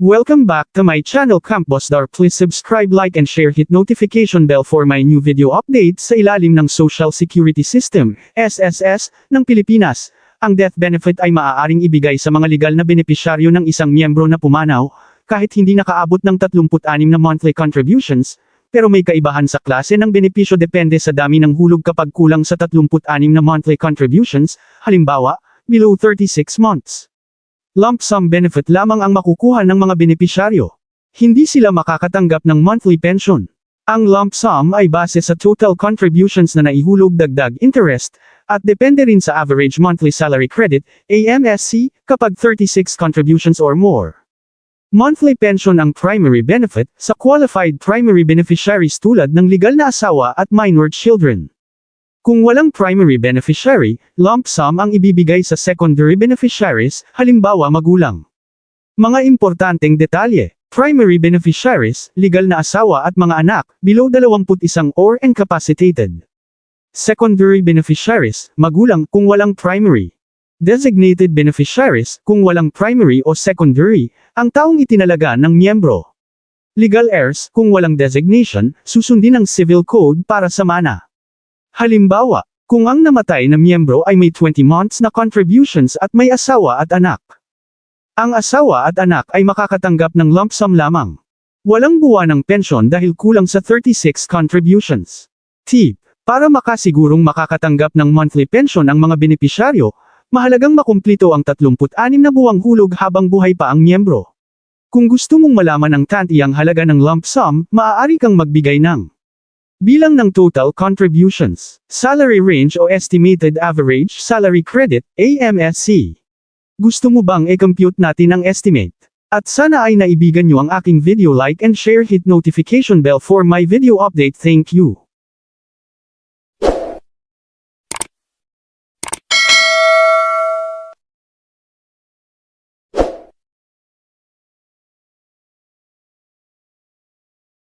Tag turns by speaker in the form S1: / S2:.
S1: Welcome back to my channel Camp Bossdar. Please subscribe, like and share hit notification bell for my new video updates sa ilalim ng Social Security System, SSS, ng Pilipinas. Ang death benefit ay maaaring ibigay sa mga legal na benepisyaryo ng isang miyembro na pumanaw, kahit hindi nakaabot ng 36 na monthly contributions, pero may kaibahan sa klase ng benepisyo depende sa dami ng hulog kapag kulang sa 36 na monthly contributions, halimbawa, below 36 months. Lump sum benefit lamang ang makukuha ng mga benepisyaryo. Hindi sila makakatanggap ng monthly pension. Ang lump sum ay base sa total contributions na naihulog dagdag interest, at depende rin sa average monthly salary credit, AMSC, kapag 36 contributions or more. Monthly pension ang primary benefit sa qualified primary beneficiaries tulad ng legal na asawa at minor children. Kung walang primary beneficiary, lump sum ang ibibigay sa secondary beneficiaries, halimbawa magulang. Mga importanteng detalye, primary beneficiaries, legal na asawa at mga anak, below 21 or incapacitated. Secondary beneficiaries, magulang kung walang primary. Designated beneficiaries, kung walang primary o secondary, ang taong itinalaga ng miyembro. Legal heirs, kung walang designation, susundin ang civil code para sa mana. Halimbawa, kung ang namatay na miyembro ay may 20 months na contributions at may asawa at anak. Ang asawa at anak ay makakatanggap ng lump sum lamang. Walang buwan ng pensyon dahil kulang sa 36 contributions. Tip. Para makasigurong makakatanggap ng monthly pension ang mga benepisyaryo, mahalagang makumplito ang 36 na buwang hulog habang buhay pa ang miyembro. Kung gusto mong malaman ang tantiyang halaga ng lump sum, maaari kang magbigay ng Bilang ng total contributions, salary range o estimated average salary credit, AMSC. Gusto mo bang i-compute natin ang estimate? At sana ay naibigan nyo ang aking video like and share hit notification bell for my video update thank you.